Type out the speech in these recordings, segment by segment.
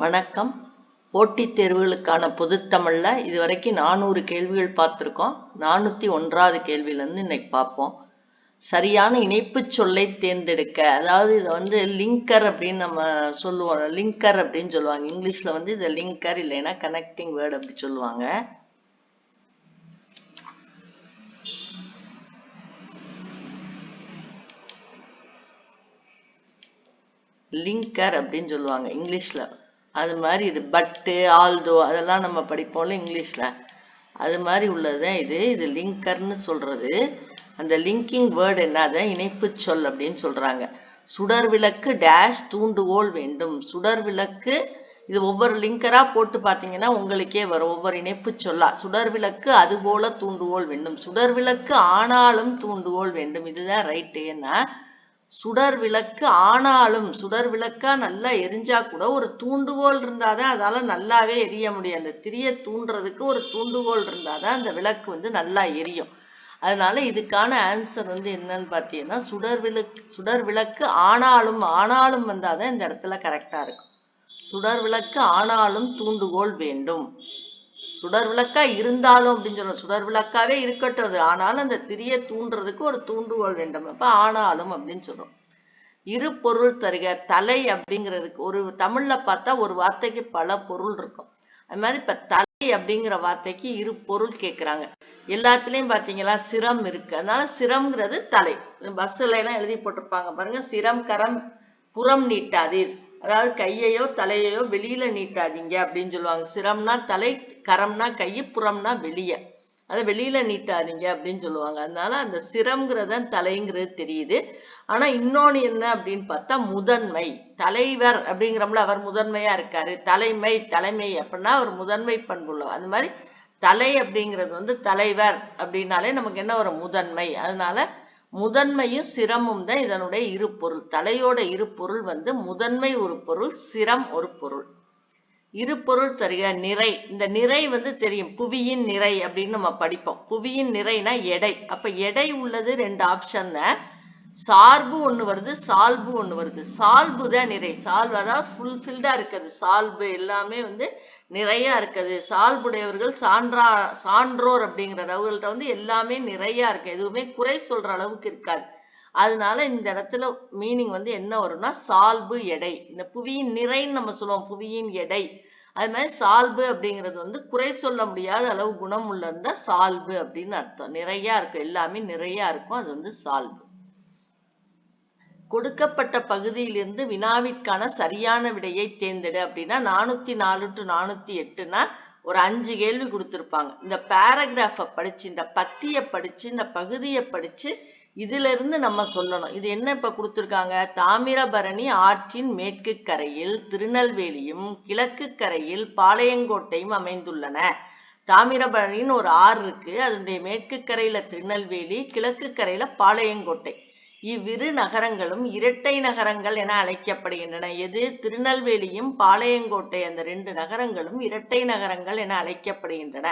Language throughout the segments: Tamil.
வணக்கம். போட்டித் தேர்வுகளுக்கான பொதுத்தமிழ்ல இதுவரைக்கும் நானூறு கேள்விகள் பார்த்துருக்கோம். நானூற்றி ஒன்றாவது கேள்வியிலேருந்து இன்னைக்கு பார்ப்போம். சரியான இணைப்பு சொல்லை தேர்ந்தெடுக்க அதாவது இதை வந்து லிங்கர் அப்படின்னு நம்ம சொல்லுவோம். லிங்கர் அப்படின்னு சொல்லுவாங்க. இங்கிலீஷில் வந்து இதை லிங்கர் இல்லைன்னா கனெக்டிங் வேர்டு அப்படி சொல்லுவாங்க. லிங்கர் அப்படின்னு சொல்லுவாங்க இங்கிலீஷில். அது மாதிரி இது பட்டு ஆல்தோ அதெல்லாம் நம்ம படிப்போம்ல இங்கிலீஷில். அது மாதிரி உள்ளதுதான் இது. இது லிங்கர்னு சொல்கிறது அந்த லிங்கிங் வேர்டு என்னதான் இணைப்பு சொல் அப்படின்னு சொல்கிறாங்க சுடர் விளக்கு டேஷ் தூண்டுகோல் வேண்டும். சுடர் விளக்கு இது ஒவ்வொரு லிங்கராக போட்டு பார்த்தீங்கன்னா உங்களுக்கே வரும். ஒவ்வொரு இணைப்பு சொல்லா. சுடர் விளக்கு அதுபோல தூண்டுகோல் வேண்டும். சுடர் விளக்கு ஆனாலும் தூண்டுகோல் வேண்டும். இதுதான் ரைட்டு. ஏன்னா சுடர் விளக்கு ஆனாலும் சுடர் விளக்கா நல்லா எரிஞ்சா கூட ஒரு தூண்டுகோல் இருந்தாதான் அதால நல்லாவே எரிய முடியும். அந்த திரிய தூண்டுறதுக்கு ஒரு தூண்டுகோல் இருந்தாதான் அந்த விளக்கு வந்து நல்லா எரியும். அதனால இதுக்கான ஆன்சர் வந்து என்னன்னு பார்த்தீங்கன்னா சுடர் விளக்கு சுடர் விளக்கு ஆனாலும் ஆனாலும் வந்தாதான் இந்த இடத்துல கரெக்டா இருக்கும். சுடர் விளக்கு ஆனாலும் தூண்டுகோல் வேண்டும். சுடர் விளக்கா இருந்தாலும் அப்படின்னு சொல்லணும் சுடர் விளக்காவே இருக்கட்டும் அது. ஆனாலும் அந்த திரிய தூண்டுறதுக்கு ஒரு தூண்டுகோல் வேண்டும். அப்ப ஆனாலும் அப்படின்னு சொல்றோம். இரு பொருள் தருக தலை அப்படிங்கிறதுக்கு ஒரு தமிழ்ல பார்த்தா ஒரு வார்த்தைக்கு பல பொருள் இருக்கும். அது மாதிரி இப்ப தலை அப்படிங்கிற வார்த்தைக்கு இரு பொருள் கேட்கிறாங்க எல்லாத்துலயும் பாத்தீங்களா சிரம் இருக்கு. அதனால சிரம்ங்கிறது தலை. பஸ்ல எல்லாம் எழுதி போட்டிருப்பாங்க பாருங்க. சிரம் கரம் புறம் நீட்டாதீர். அதாவது கையையோ தலையையோ வெளியில நீட்டாதீங்க அப்படின்னு சொல்லுவாங்க. சிரம்னா தலை கரம்னா கை புறம்னா வெளிய. அதை வெளியில நீட்டாதீங்க அப்படின்னு சொல்லுவாங்க. அதனால அந்த சிரம்ங்கிறத தலைங்கிறது தெரியுது. ஆனா இன்னொன்னு என்ன அப்படின்னு பார்த்தா முதன்மை தலைவர் அப்படிங்கிறோம்ல அவர் முதன்மையா இருக்காரு. தலைமை தலைமை அப்படின்னா அவர் முதன்மை பண்புள்ளவர் அந்த மாதிரி தலை அப்படிங்கிறது வந்து தலைவர் அப்படின்னாலே நமக்கு என்ன ஒரு முதன்மை. அதனால முதன்மையும் சிரமும் தான் இதனுடைய இரு பொருள் தலையோட இரு பொருள் வந்து முதன்மை ஒரு பொருள் சிரம் ஒரு பொருள். இரு பொருள் தருகிற நிறை. இந்த நிறை வந்து தெரியும். புவியின் நிறை அப்படின்னு நம்ம படிப்போம். புவியின் நிறைனா எடை. அப்ப எடை உள்ளது ரெண்டு ஆப்ஷன் சார்பு ஒண்ணு வருது சால்பு ஒண்ணு வருது. சால்பு தான் நிறை. சால்பு அதாவது ஃபுல்ஃபில்டா இருக்குது சால்பு எல்லாமே வந்து நிறைய இருக்குது. சால்புடையவர்கள் சான்றா சான்றோர் அப்படிங்கிறது. அவர்கள்ட்ட வந்து எல்லாமே நிறைய இருக்கு. எதுவுமே குறை சொல்ற அளவுக்கு இருக்காது. அதனால இந்த இடத்துல மீனிங் வந்து என்ன வரும்னா சால்பு எடை. இந்த புவியின் நிறைன்னு நம்ம சொல்லுவோம். புவியின் எடை. அது மாதிரி சால்பு அப்படிங்கிறது வந்து குறை சொல்ல முடியாத அளவு குணம் உள்ளதா சால்பு அப்படின்னு அர்த்தம். நிறையா இருக்கும் எல்லாமே நிறையா இருக்கும். அது வந்து சால்பு. கொடுக்கப்பட்ட பகுதியிலிருந்து வினாவிற்கான சரியான விடையை தேர்ந்தெடு அப்படின்னா நானூத்தி நாலு டு நானூத்தி எட்டுனா ஒரு அஞ்சு கேள்வி கொடுத்துருப்பாங்க. இந்த பேராகிராஃபை படிச்சு இந்த பத்திய படிச்சு இந்த பகுதியை படிச்சு இதுல இருந்து நம்ம சொல்லணும். இது என்ன இப்ப கொடுத்துருக்காங்க? தாமிரபரணி ஆற்றின் மேற்கு கரையில் திருநெல்வேலியும் கிழக்கு கரையில் பாளையங்கோட்டையும் அமைந்துள்ளன. தாமிரபரணின்னு ஒரு ஆறு இருக்கு. அதனுடைய மேற்கு கரையில திருநெல்வேலி கிழக்கு கரையில பாளையங்கோட்டை. இவ்விரு நகரங்களும் இரட்டை நகரங்கள் என அழைக்கப்படுகின்றன. எது? திருநெல்வேலியும் பாளையங்கோட்டை அந்த ரெண்டு நகரங்களும் இரட்டை நகரங்கள் என அழைக்கப்படுகின்றன.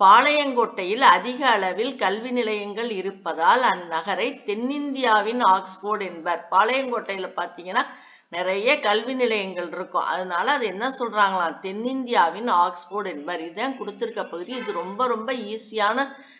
பாளையங்கோட்டையில் அதிக அளவில் கல்வி நிலையங்கள் இருப்பதால் அந்நகரை தென்னிந்தியாவின் ஆக்ஸ்போர்ட் என்பர். பாளையங்கோட்டையில பாத்தீங்கன்னா நிறைய கல்வி நிலையங்கள் இருக்கும். அதனால அது என்ன சொல்றாங்களாம்? தென்னிந்தியாவின் ஆக்ஸ்போர்ட் என்பர். இதுதான் கொடுத்திருக்க பகுதி. இது ரொம்ப ரொம்ப ஈஸியான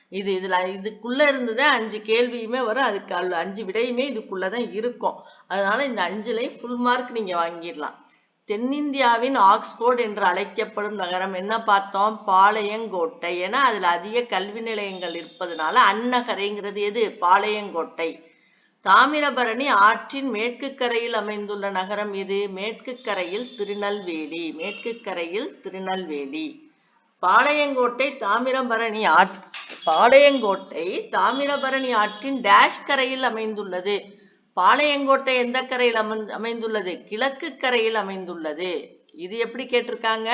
இது இதுல இதுக்குள்ள இருந்துதான் அஞ்சு கேள்வியுமே வரும். அதுக்கு அஞ்சு விடையுமே இதுக்குள்ளதான் இருக்கும். அதனால இந்த அஞ்சுலையும் ஃபுல் மார்க் நீங்க வாங்கிடலாம். தென்னிந்தியாவின் ஆக்ஸ்போர்ட் என்று அழைக்கப்படும் நகரம் என்ன பார்த்தோம்? பாளையங்கோட்டை. ஏன்னா அதில் அதிக கல்வி நிலையங்கள் இருப்பதனால அந்நகரைங்கிறது எது? பாளையங்கோட்டை. தாமிரபரணி ஆற்றின் மேற்கு கரையில் அமைந்துள்ள நகரம் எது? மேற்கு கரையில் திருநெல்வேலி. மேற்கு கரையில் திருநெல்வேலி. பாளையங்கோட்டை தாமிரபரணி ஆற் பாளையங்கோட்டை தாமிரபரணி ஆற்றின் டேஷ் கரையில் அமைந்துள்ளது. பாளையங்கோட்டை எந்த கரையில் அமைந்துள்ளது? கிழக்கு கரையில் அமைந்துள்ளது. இது எப்படி கேட்டிருக்காங்க?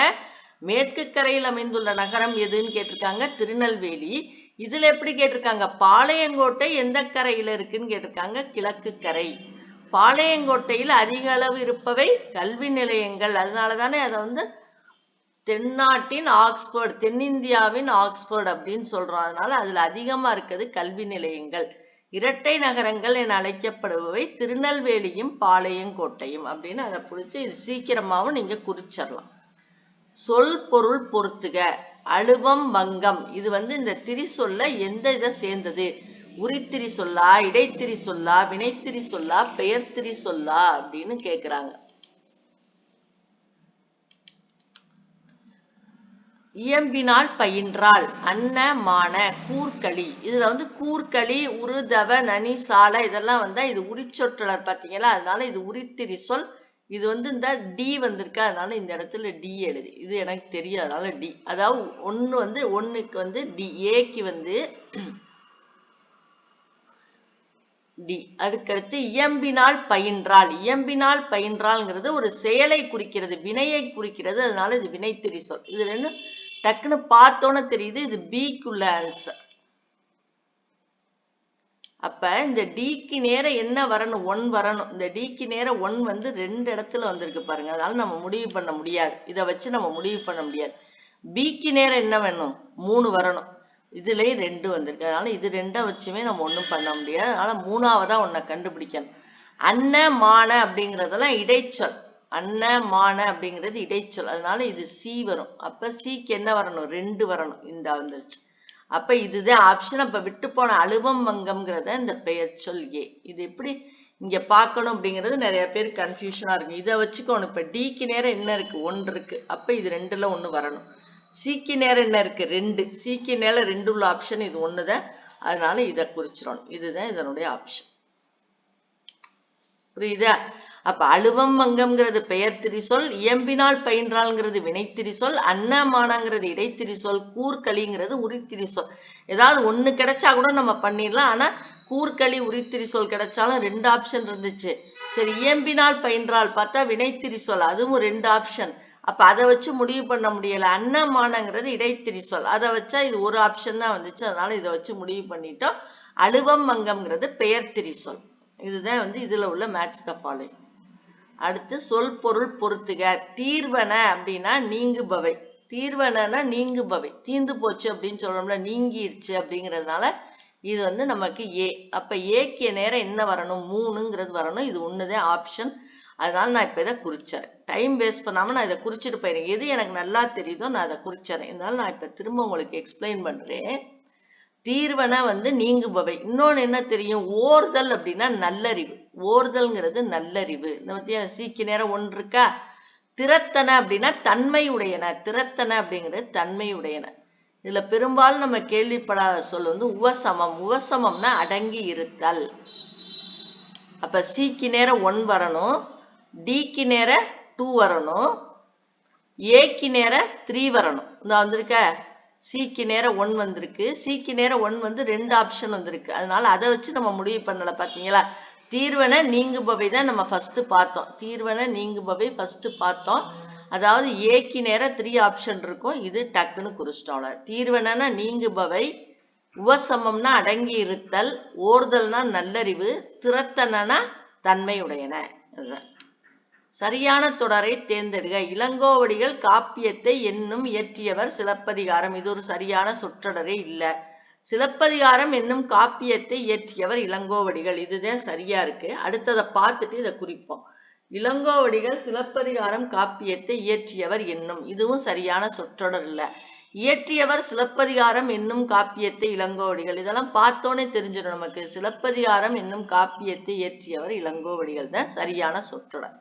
மேற்கு கரையில் அமைந்துள்ள நகரம் எதுன்னு கேட்டிருக்காங்க? திருநெல்வேலி. இதுல எப்படி கேட்டிருக்காங்க? பாளையங்கோட்டை எந்த கரையில இருக்குன்னு கேட்டிருக்காங்க? கிழக்கு கரை. பாளையங்கோட்டையில் அதிக அளவு இருப்பவை கல்வி நிலையங்கள். அதனால தானே அதை வந்து தென்னாட்டின் ஆக்ஸ்போர்ட் தென்னிந்தியாவின் ஆக்ஸ்போர்ட் அப்படின்னு சொல்றோம். அதனால அதுல அதிகமா இருக்கிறது கல்வி நிலையங்கள். இரட்டை நகரங்கள் என அழைக்கப்படுபவை திருநெல்வேலியும் பாளையங்கோட்டையும் அப்படின்னு அதை புடிச்சு இது சீக்கிரமாகவும் நீங்க குறிச்சிடலாம். சொல் பொருள் பொறுத்துக அழுவம் வங்கம். இது வந்து இந்த திரி சொல்ல எந்த இதை சேர்ந்தது? உரித்திரி சொல்லா இடைத்திரி சொல்லா வினைத்திரி சொல்லா பெயர்த்திரி சொல்லா அப்படின்னு கேட்குறாங்க இயம்பினால் பயின்றாள். அன்ன மான கூர்க்களி. இதுல வந்து கூர்க்களி உருதவ நனி சாலை இதெல்லாம் வந்தா இது உரிச்சொற்றலர் பாத்தீங்களா அதனால இது உரித்திரி சொல் இது வந்து இந்த டி வந்திருக்கு. அதனால இந்த இடத்துல டி எழுதி. இது எனக்கு தெரியும். அதனால டி அதாவது ஒன்னு வந்து ஒண்ணுக்கு வந்து டி ஏக்கு வந்து டி அதுக்கடுத்து இயம்பினால் பயின்றாள். இயம்பினால் பயின்றாள்ங்கிறது ஒரு செயலை குறிக்கிறது வினையை குறிக்கிறது. அதனால இது வினைத்திரி சொல் இது ரெண்டும் டக்குன்னு பார்த்தோன்னு தெரியுது இது பிக்குள்ள ஆன்சர் அப்ப இந்த டிக்கு நேரம் என்ன வரணும்? ஒன் வரணும். இந்த டிக்கு நேரம் ஒன் வந்து ரெண்டு இடத்துல வந்திருக்கு பாருங்க. அதனால நம்ம முடிவு பண்ண முடியாது. இதை வச்சு நம்ம முடிவு பண்ண முடியாது. பிக்கு நேரம் என்ன வேணும்? மூணு வரணும். இதுலயும் ரெண்டு வந்திருக்கு. அதனால இது ரெண்டை வச்சுமே நம்ம ஒண்ணும் பண்ண முடியாது. அதனால மூணாவதா ஒன்னை கண்டுபிடிக்கணும். அன்ன மான அப்படிங்கறதெல்லாம் இடைச்சொல். அன்ன மான அப்படிங்கிறது இடைச்சொல். அதனால இது சி வரும். அப்ப சிக்கு என்ன வரணும்? ரெண்டு வரணும். இந்த வந்துருச்சு. அப்ப இதுதான் ஆப்ஷன் அப்ப விட்டு போன அழுவம் வங்கம்ங்கிறத இந்த பெயர் சொல் ஏ இது எப்படி இங்க பார்க்கணும் அப்படிங்கிறது நிறைய பேர் கன்ஃபியூஷனா இருக்கும். இதை வச்சுக்கோணும். இப்ப டிக்கு நேரம் என்ன இருக்கு? ஒன்று இருக்கு. அப்ப இது ரெண்டுல ஒண்ணு வரணும். சிக்கு நேரம் என்ன இருக்கு? ரெண்டு. சிக்கு நேரம் ரெண்டு உள்ள ஆப்ஷன் இது ஒண்ணுதான். அதனால இதை குறிச்சிடணும். இதுதான் இதனுடைய ஆப்ஷன் புரியுதா? அப்ப அழுவம் வங்கம்ங்கிறது பெயர் திரிசொல் இயம்பினால் பயின்றாள்ங்கிறது வினைத்திரிசொல் அன்னமானங்கிறது இடைத்திரிசொல் கூர்களிங்கிறது கூர்க்களிங்கிறது ஏதாவது ஒண்ணு கிடைச்சா கூட நம்ம பண்ணிடலாம். ஆனா கூர்க்களி உரித்திரிசொல் கிடைச்சாலும் ரெண்டு ஆப்ஷன் இருந்துச்சு. சரி இயம்பினால் பயின்றால் பார்த்தா வினைத்திரி சொல் அதுவும் ரெண்டு ஆப்ஷன் அப்ப அதை வச்சு முடிவு பண்ண முடியல. அன்னமானங்கிறது இடைத்திரிசொல். அதை வச்சா இது ஒரு ஆப்ஷன் தான் வந்துச்சு. அதனால இதை வச்சு முடிவு பண்ணிட்டோம். அழுவம் மங்கம்ங்கிறது பெயர் திரிசொல். இதுதான் வந்து இதுல உள்ள மேட்ச் த ஃபாலோயிங் அடுத்து சொல் பொருள் பொறுத்துக தீர்வன அப்படின்னா நீங்குபவை. தீர்வனன்னா நீங்குபவை. தீர்ந்து போச்சு அப்படின்னு சொல்றோம்ல நீங்கிருச்சு அப்படிங்கிறதுனால இது வந்து நமக்கு ஏ. அப்ப ஏக்கிய நேரம் என்ன வரணும்? மூணுங்கிறது வரணும். இது ஒண்ணுதான் ஆப்ஷன் அதனால நான் இப்ப இதை குறிச்சேன் டைம் வேஸ்ட் பண்ணாம நான் இதை குறிச்சிட்டு போயிருக்கேன் எது எனக்கு நல்லா தெரியுதோ நான் அதை குறிச்சறேன். இருந்தாலும் நான் இப்ப திரும்ப உங்களுக்கு எக்ஸ்பிளைன் பண்றேன். தீர்வன வந்து நீங்குபவை. இன்னொன்னு என்ன தெரியும்? ஓர்தல் அப்படின்னா நல்லறிவு. ஓர்தல்ங்கிறது நல்லறிவு. இந்த பத்தியா நேரம் ஒன்று இருக்கா? திறத்தன அப்படின்னா தன்மை உடையன திறத்தன அப்படிங்கிறது தன்மை உடையன இதுல பெரும்பாலும் நம்ம கேள்விப்படாத சொல் வந்து உவசமம். உவசமம்னா அடங்கி இருத்தல். அப்ப சிக்கு நேரம் ஒன் வரணும். டிக்கு நேர டூ வரணும். ஏக்கு நேர த்ரீ வரணும். இந்த வந்திருக்க? சிக்கு நேரம் ஒன் வந்திருக்கு. சிக்கு நேரம் ஒன் வந்து ரெண்டு ஆப்ஷன் வந்திருக்கு. அதனால அதை வச்சு நம்ம முடிவு பண்ணல பாத்தீங்களா தீர்வன நீங்குபவை தான் நம்ம ஃபர்ஸ்ட் பார்த்தோம். தீர்வன நீங்குபவை ஃபர்ஸ்ட் பார்த்தோம். அதாவது ஏக்கு நேரம் த்ரீ ஆப்ஷன் இருக்கும். இது டக்குன்னு குறிச்சிட்டோம்ல தீர்வனா நீங்குபவை உவசமம்னா அடங்கி இருத்தல் ஓர்தல்னா நல்லறிவு திறத்தனா தன்மையுடையன. இதுதான் சரியான தொடரை தேர்ந்தெடுக. இளங்கோவடிகள் காப்பியத்தை என்னும் இயற்றியவர் சிலப்பதிகாரம். இது ஒரு சரியான சொற்றொடரே இல்ல. சிலப்பதிகாரம் என்னும் காப்பியத்தை இயற்றியவர் இளங்கோவடிகள். இதுதான் சரியா இருக்கு. அடுத்ததை பார்த்துட்டு இதை குறிப்போம். இளங்கோவடிகள் சிலப்பதிகாரம் காப்பியத்தை இயற்றியவர் என்னும். இதுவும் சரியான சொற்றொடர் இல்ல. இயற்றியவர் சிலப்பதிகாரம் என்னும் காப்பியத்தை இளங்கோவடிகள். இதெல்லாம் பார்த்தோன்னே தெரிஞ்சிடும் நமக்கு. சிலப்பதிகாரம் என்னும் காப்பியத்தை இயற்றியவர் இளங்கோவடிகள். தான் சரியான சொற்றொடர்.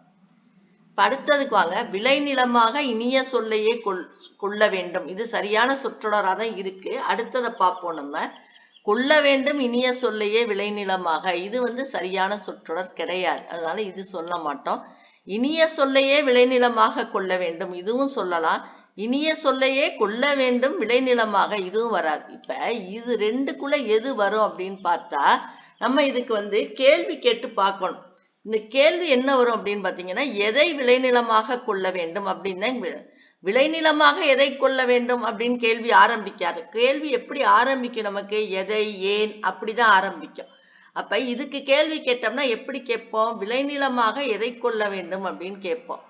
அடுத்ததுக்கு வாங்க விளைநிலமாக இனிய சொல்லையே கொள் கொள்ள வேண்டும். இது சரியான சொற்றொடராக தான் இருக்கு. அடுத்ததை பார்ப்போம் நம்ம. கொள்ள வேண்டும் இனிய சொல்லையே விளைநிலமாக. இது வந்து சரியான சொற்றொடர் கிடையாது. அதனால இது சொல்ல மாட்டோம். இனிய சொல்லையே விளைநிலமாக கொள்ள வேண்டும். இதுவும் சொல்லலாம். இனிய சொல்லையே கொள்ள வேண்டும் விளைநிலமாக. இதுவும் வராது. இப்ப இது ரெண்டுக்குள்ள எது வரும் அப்படின்னு பார்த்தா நம்ம இதுக்கு வந்து கேள்வி கேட்டு பார்க்கணும். இந்த கேள்வி என்ன வரும் அப்படின்னு பாத்தீங்கன்னா எதை விளைநிலமாக கொள்ள வேண்டும் அப்படின்னு தான் விளைநிலமாக எதை கொள்ள வேண்டும் அப்படின்னு கேள்வி ஆரம்பிக்காது. கேள்வி எப்படி ஆரம்பிக்கும் நமக்கு? எதை ஏன்? அப்படிதான் ஆரம்பிக்கும். அப்ப இதுக்கு கேள்வி கேட்டோம்னா எப்படி கேட்போம்? விளைநிலமாக எதை கொள்ள வேண்டும் அப்படின்னு கேட்போம்.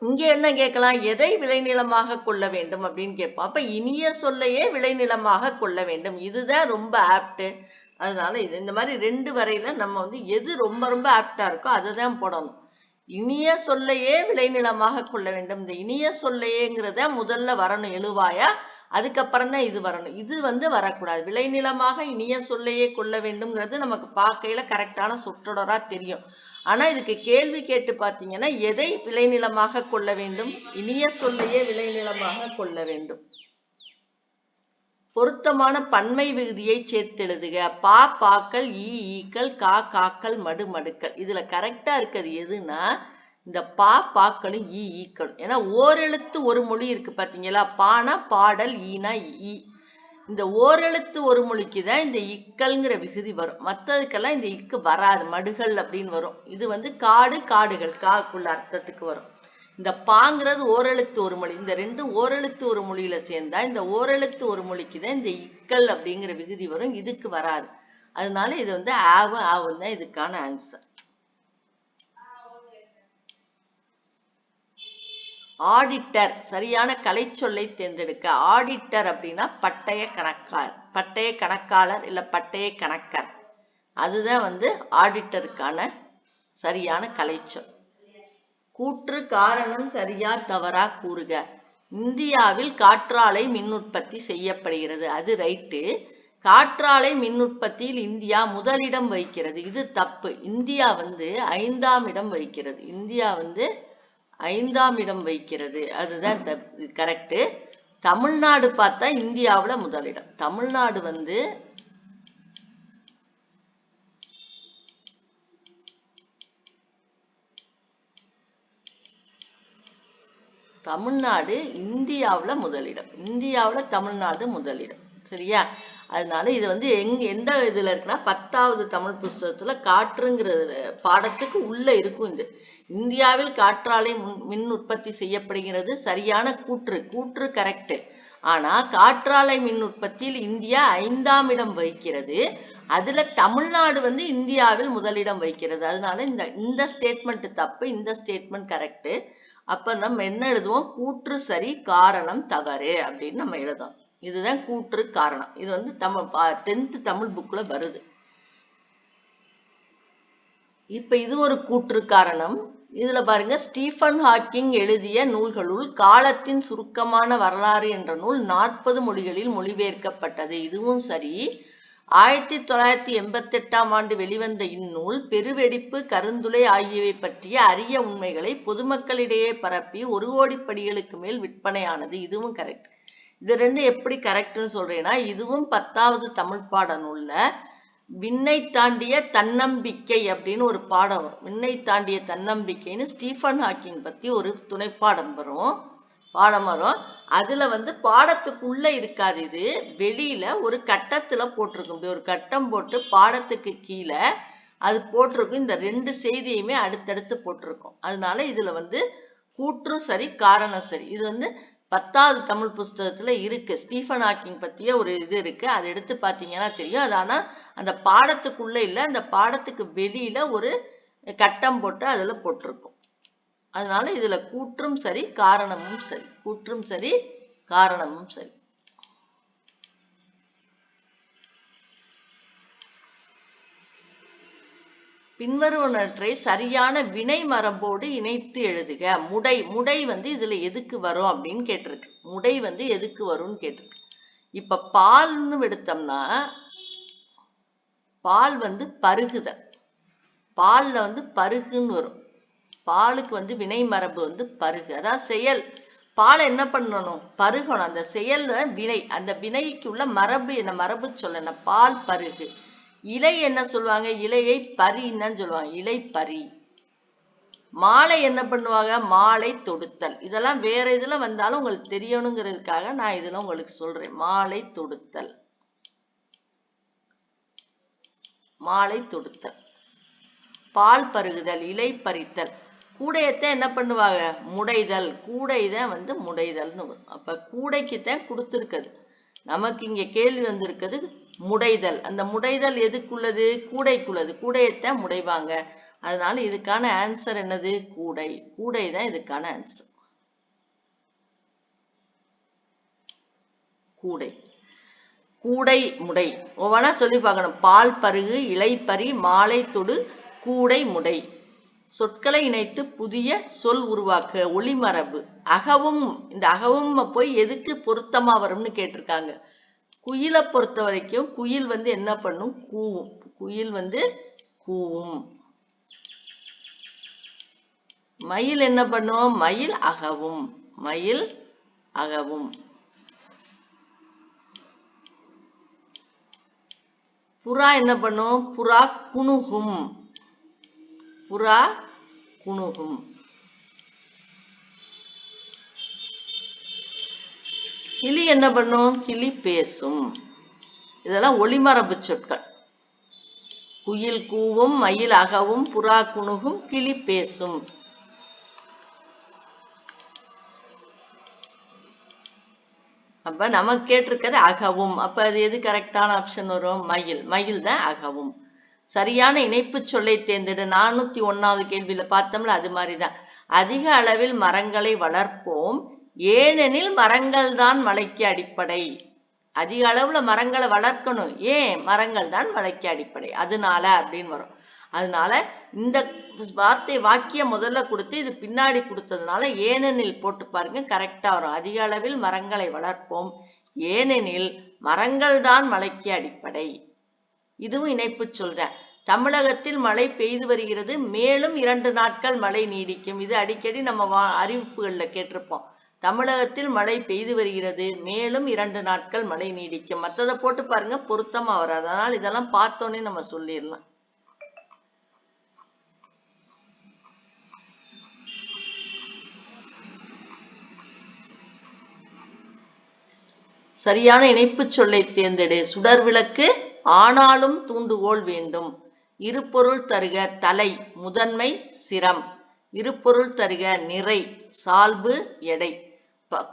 இங்க என்ன கேட்கலாம்? எதை விளைநிலமாக கொள்ள வேண்டும் அப்படின்னு கேட்போம். அப்ப இனிய சொல்லையே விளைநிலமாக கொள்ள வேண்டும். இதுதான் ரொம்ப ஆப்ட் அதனால இது இந்த மாதிரி ரெண்டு வரையில நம்ம வந்து எது ரொம்ப ரொம்ப ஆப்டா இருக்கோ அதை தான் போடணும். இனிய சொல்லையே விளைநிலமாக கொள்ள வேண்டும். இந்த இனிய சொல்லையேங்கிறத முதல்ல வரணும் எழுவாயா? அதுக்கப்புறம் தான் இது வரணும். இது வந்து வரக்கூடாது. விளைநிலமாக இனிய சொல்லையே கொள்ள வேண்டும்ங்கிறது நமக்கு பார்க்கையில கரெக்டான சொற்றொடரா தெரியும். ஆனா இதுக்கு கேள்வி கேட்டு பார்த்தீங்கன்னா எதை விளைநிலமாக கொள்ள வேண்டும்? இனிய சொல்லையே விளைநிலமாக கொள்ள வேண்டும். பொருத்தமான பன்மை விகுதியை சேர்த்தெழுதுக. பா பாக்கள் ஈ ஈக்கள் கா காக்கள் மடு மடுக்கள். இதுல கரெக்டா இருக்கிறது எதுனா இந்த பா பாக்களும் ஈ ஈக்களும். ஏன்னா ஓரெழுத்து ஒரு மொழி இருக்கு பாத்தீங்களா? பானா பாடல் ஈனா ஈ. இந்த ஓரெழுத்து ஒரு மொழிக்கு தான் இந்த இக்கல்ங்கிற விகுதி வரும். மற்றதுக்கெல்லாம் இந்த இக்கு வராது. மடுகள் அப்படின்னு வரும். இது வந்து காடு காடுகள். காக்குள்ள அர்த்தத்துக்கு வரும். இந்த பாங்கிறது ஓரெழுத்து ஒரு மொழி. இந்த ரெண்டு ஓரெழுத்து ஒரு மொழியில சேர்ந்தா இந்த ஓரெழுத்து ஒரு மொழிக்கு தான் இந்த இக்கல் அப்படிங்கிற விகுதி வரும். இதுக்கு வராது. அதனால இது வந்து ஆவும் ஆவும் தான் இதுக்கான ஆன்சர் ஆடிட்டர் சரியான கலைச்சொல்லை தேர்ந்தெடுக்க. ஆடிட்டர் அப்படின்னா பட்டய கணக்கார் பட்டய கணக்காளர் இல்ல பட்டய கணக்கர். அதுதான் வந்து ஆடிட்டருக்கான சரியான கலைச்சொல். கூற்று காரணம் சரியா தவறா கூறுக. இந்தியாவில் காற்றாலை மின் உற்பத்தி செய்யப்படுகிறது. அது ரைட்டு. காற்றாலை மின் உற்பத்தியில் இந்தியா முதலிடம் வகிக்கிறது. இது தப்பு. இந்தியா வந்து ஐந்தாம் இடம் வகிக்கிறது. இந்தியா வந்து ஐந்தாம் இடம் வைக்கிறது அதுதான் கரெக்டு தமிழ்நாடு பார்த்தா இந்தியாவில் முதலிடம். தமிழ்நாடு வந்து தமிழ்நாடு இந்தியாவுல முதலிடம். இந்தியாவுல தமிழ்நாடு முதலிடம். சரியா? அதனால இது வந்து எங்க எந்த இதுல இருக்குன்னா பத்தாவது தமிழ் புஸ்தகத்துல காற்றுங்கிற பாடத்துக்கு உள்ள இருக்கும் இது. இந்தியாவில் காற்றாலை முன்- மின் உற்பத்தி செய்யப்படுகிறது சரியான கூற்று. கூற்று கரெக்ட் ஆனா காற்றாலை மின் உற்பத்தியில் இந்தியா ஐந்தாம் இடம் வகிக்கிறது. அதுல தமிழ்நாடு வந்து இந்தியாவில் முதலிடம் வகிக்கிறது. அதனால இந்த இந்த ஸ்டேட்மெண்ட் தப்பு இந்த ஸ்டேட்மெண்ட் கரெக்ட் அப்ப நம்ம என்ன எழுதுவோம்? கூற்று சரி காரணம் தவறு அப்படின்னு நம்ம எழுதுவோம் இதுதான் கூற்று காரணம். இது வந்து தமிழ் டென்த் தமிழ் புக்ல வருது. இப்ப இது ஒரு கூற்று காரணம். இதுல பாருங்க ஸ்டீஃபன் ஹாக்கிங் எழுதிய நூல்களுள் காலத்தின் சுருக்கமான வரலாறு என்ற நூல் நாற்பது மொழிகளில் மொழிபெயர்க்கப்பட்டது. இதுவும் சரி ஆயிரத்தி தொள்ளாயிரத்தி எண்பத்தி எட்டாம் ஆண்டு வெளிவந்த இந்நூல் பெருவெடிப்பு கருந்துளை ஆகியவை பற்றிய அரிய உண்மைகளை பொதுமக்களிடையே பரப்பி ஒரு கோடி படிகளுக்கு மேல் விற்பனையானது. இதுவும் கரெக்ட் இது ரெண்டு எப்படி கரெக்ட்னு சொல்றேன்னா இதுவும் பத்தாவது தமிழ் பாட நூல்ல விண்ணை தாண்டிய தன்னம்பிக்கை அப்படின்னு ஒரு பாடம் வரும். விண்ணை தாண்டிய தன்னம்பிக்கைன்னு ஸ்டீஃபன் ஹாக்கிங் பத்தி ஒரு துணைப்பாடம் வரும். பாடம் வரும். அதுல வந்து பாடத்துக்குள்ள இருக்காது இது. வெளியில ஒரு கட்டத்துல போட்டிருக்கும். இப்படி ஒரு கட்டம் போட்டு பாடத்துக்கு கீழே அது போட்டிருக்கும். இந்த ரெண்டு செய்தியுமே அடுத்தடுத்து போட்டிருக்கும். அதனால இதுல வந்து கூற்றும் சரி காரணம் சரி. இது வந்து பத்தாவது தமிழ் புஸ்தகத்துல இருக்கு. ஸ்டீஃபன் ஹாக்கிங் பத்திய ஒரு இது இருக்கு. அதை எடுத்து பாத்தீங்கன்னா தெரியும். அது ஆனா அந்த பாடத்துக்குள்ள இல்ல. அந்த பாடத்துக்கு வெளியில ஒரு கட்டம் போட்டு அதுல போட்டிருக்கும். அதனால இதுல கூற்றும் சரி காரணமும் சரி. கூற்றும் சரி காரணமும் சரி. பின்வருவனற்றை சரியான வினை மரபோடு இணைத்து எழுதுக. முடை முடை வந்து இதுல எதுக்கு வரும் அப்படின்னு கேட்டிருக்கு. முடை வந்து எதுக்கு வரும்னு கேட்டிருக்கு. இப்ப பால்னு எடுத்தோம்னா பால் வந்து பருகுத பால்ல வந்து பருகுன்னு வரும். பாலுக்கு வந்து வினை மரபு வந்து பருகு. அதான் செயல். பாலை என்ன பண்ணணும்? பருகணும். அந்த செயல் வினை அந்த வினைக்கு உள்ள மரபு என்ன? மரபு சொல்ல என்ன? பால் பருகு. இலை என்ன சொல்லுவாங்க? இலையை பரின்னு சொல்லுவாங்க. இலை பரி. மாலை என்ன பண்ணுவாங்க? மாலை தொடுத்தல். இதெல்லாம் வேற இதுல வந்தாலும் உங்களுக்கு தெரியணுங்கிறதுக்காக நான் இதுல உங்களுக்கு சொல்றேன். மாலை தொடுத்தல். மாலை தொடுத்தல். பால் பருகுதல் இலை பறித்தல். கூடையத்தான் என்ன பண்ணுவாங்க? முடைதல். கூடைதான் வந்து முடைதல்னு வரும். அப்ப கூடைக்குத்தான் கொடுத்துருக்குது நமக்கு இங்க கேள்வி வந்திருக்குது முடைதல். அந்த முடைதல் எதுக்குள்ளது? கூடைக்குள்ளது. கூடையத்தான் முடைவாங்க. அதனால இதுக்கான ஆன்சர் என்னது? கூடை. கூடை தான் இதுக்கான ஆன்சர் கூடை. கூடை முடை. ஒவ்வொன்றா சொல்லி பார்க்கணும். பால் பருகு இலைப்பறி மாலை தொடு கூடை முடை. சொற்களை இணைத்து புதிய சொல் உருவாக்க ஒளிமரபு அகவும் இந்த அகவும் போய் எதுக்கு பொருத்தமா வரும்னு கேட்டிருக்காங்க. குயிலை பொறுத்த வரைக்கும் குயில் வந்து என்ன பண்ணும்? கூவும். குயில் வந்து கூவும். மயில் என்ன பண்ணும்? மயில் அகவும். மயில் அகவும். புறா என்ன பண்ணும்? புறா குணுகும். புறா குணுகும். கிளி என்ன பண்ணும்? கிளி பேசும். இதெல்லாம் ஒளிமரபு சொற்கள். குயில் கூவும் மயில் அகவும் புறா குணுகும் கிளி பேசும். அப்ப நமக்கு கேட்டிருக்கிறது அகவும். அப்ப அது எது கரெக்டான ஆப்ஷன் வரும்? மயில். மயில் தான் அகவும். சரியான இணைப்பு சொல்லை தேர்ந்தெடு. நானூத்தி ஒன்னாவது கேள்வியில பார்த்தோம்ல அது மாதிரிதான். அதிக அளவில் மரங்களை வளர்ப்போம். ஏனெனில் மரங்கள் தான் மலைக்கு அடிப்படை. அதிக அளவுல மரங்களை வளர்க்கணும். ஏன்? மரங்கள் தான் மலைக்கு அடிப்படை. அதனால அப்படின்னு வரும். அதனால இந்த வார்த்தை வாக்கியம் முதல்ல கொடுத்து இது பின்னாடி கொடுத்ததுனால ஏனெனில் போட்டு பாருங்க கரெக்டா வரும். அதிக அளவில் மரங்களை வளர்ப்போம். ஏனெனில் மரங்கள் தான் மலைக்கு அடிப்படை. இதுவும் இணைப்பு சொல்றேன் தமிழகத்தில் மழை பெய்து வருகிறது. மேலும் இரண்டு நாட்கள் மழை நீடிக்கும். இது அடிக்கடி நம்ம வா அறிவிப்புகள்ல கேட்டிருப்போம். தமிழகத்தில் மழை பெய்து வருகிறது. மேலும் இரண்டு நாட்கள் மழை நீடிக்கும். மற்றதை போட்டு பாருங்க பொருத்தமா வராது. அதனால இதெல்லாம் பார்த்தோன்னே நம்ம சொல்லிடலாம். சரியான இணைப்பு சொல்லை தேர்ந்தெடு. சுடர் விளக்கு ஆனாலும் தூண்டுகோல் வேண்டும். இருபொருள் தருக தலை முதன்மை சிரம். இருபொருள் தருக நிறை சால்பு எடை.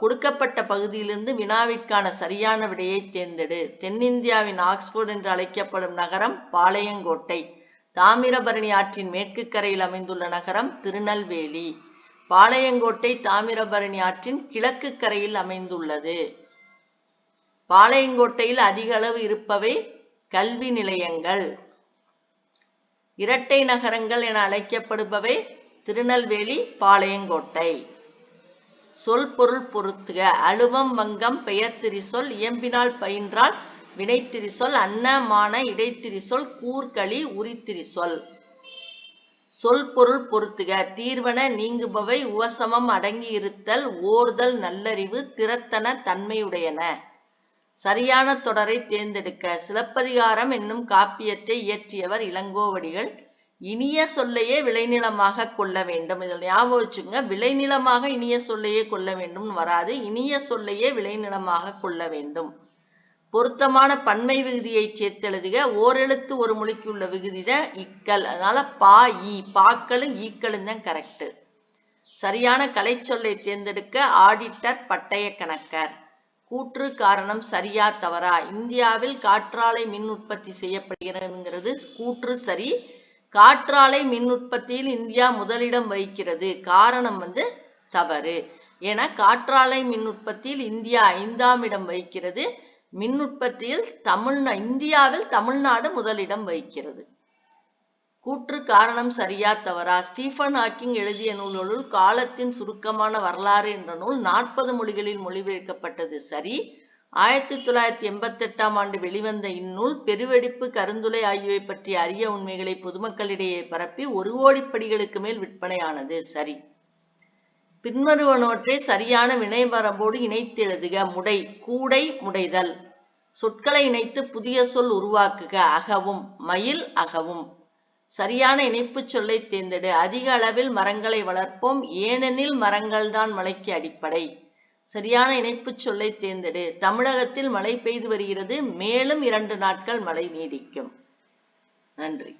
கொடுக்கப்பட்ட பகுதியிலிருந்து வினாவிற்கான சரியான விடையை தேர்ந்தெடு. தென்னிந்தியாவின் ஆக்ஸ்போர்ட் என்று அழைக்கப்படும் நகரம் பாளையங்கோட்டை. தாமிரபரணி ஆற்றின் மேற்கு கரையில் அமைந்துள்ள நகரம் திருநெல்வேலி. பாளையங்கோட்டை தாமிரபரணி ஆற்றின் கிழக்கு கரையில் அமைந்துள்ளது. பாளையங்கோட்டையில் அதிக அளவு இருப்பவை கல்வி நிலையங்கள். இரட்டை நகரங்கள் என அழைக்கப்படுபவை திருநெல்வேலி பாளையங்கோட்டை. சொல் பொருள் பொருத்துக. அழுவம் வங்கம் பெயர்த்திரி சொல் இயம்பினால் பயின்றால் வினைத்திரி சொல் அன்னமான இடைத்திரிசொல் கூர்களி உரித்திரிசொல் சொல் பொருள் பொருத்துக. தீர்வன நீங்குபவை உவசமம் அடங்கி இருத்தல் ஓர்தல் நல்லறிவு திறத்தன தன்மையுடையன. சரியான தொடரை தேர்ந்தெடுக்க சிலப்பதிகாரம் என்னும் காப்பியத்தை இயற்றியவர் இளங்கோவடிகள். இனிய சொல்லையே விளைநிலமாக கொள்ள வேண்டும். இதில் ஞாபகம் வச்சுங்க விளைநிலமாக இனிய சொல்லையே கொள்ள வேண்டும் வராது. இனிய சொல்லையே விளைநிலமாக கொள்ள வேண்டும். பொருத்தமான பன்மை விகுதியை சேர்த்தெழுதுக. ஓரெழுத்து ஒரு மொழிக்கு உள்ள விகுதி தான் இக்கல். அதனால பா ஈ. பாக்களும் ஈக்களும் தான் கரெக்ட் சரியான கலைச்சொல்லை தேர்ந்தெடுக்க ஆடிட்டர் பட்டய கணக்கர் கூற்று காரணம் சரியா தவறா? இந்தியாவில் காற்றாலை மின் உற்பத்தி செய்யப்படுகிறதுங்கிறது கூற்று சரி. காற்றாலை மின் உற்பத்தியில் இந்தியா முதலிடம் வகிக்கிறது. காரணம் வந்து தவறு. ஏன்னா காற்றாலை மின் உற்பத்தியில் இந்தியா ஐந்தாம் இடம் வகிக்கிறது. மின் உற்பத்தியில் தமிழ்நா இந்தியாவில் தமிழ்நாடு முதலிடம் வகிக்கிறது. கூற்று காரணம் சரியா தவறா? ஸ்டீஃபன் ஹாக்கிங் எழுதிய நூலுள் காலத்தின் சுருக்கமான வரலாறு என்ற நூல் நாற்பது மொழிகளில் மொழிபெயர்க்கப்பட்டது. சரி ஆயிரத்தி தொள்ளாயிரத்தி எண்பத்தி எட்டாம் ஆண்டு வெளிவந்த இந்நூல் பெருவெடிப்பு கருந்துளை ஆகியவை பற்றிய அரிய உண்மைகளை பொதுமக்களிடையே பரப்பி ஒரு கோடிப்படிகளுக்கு மேல் விற்பனையானது. சரி பின்வருவனவற்றை சரியான வினைவரம்போடு இணைத்து எழுதுக. முடை கூடை முடைதல். சொற்களை இணைத்து புதிய சொல் உருவாக்குக. அகவும் மயில் அகவும். சரியான இணைப்புச் சொல்லை தேர்ந்தெடு. அதிக அளவில் மரங்களை வளர்ப்போம். ஏனெனில் மரங்கள் தான் மழைக்கு அடிப்படை. சரியான இணைப்புச் சொல்லை தேர்ந்தெடு. தமிழகத்தில் மழை பெய்து வருகிறது. மேலும் இரண்டு நாட்கள் மழை நீடிக்கும். நன்றி.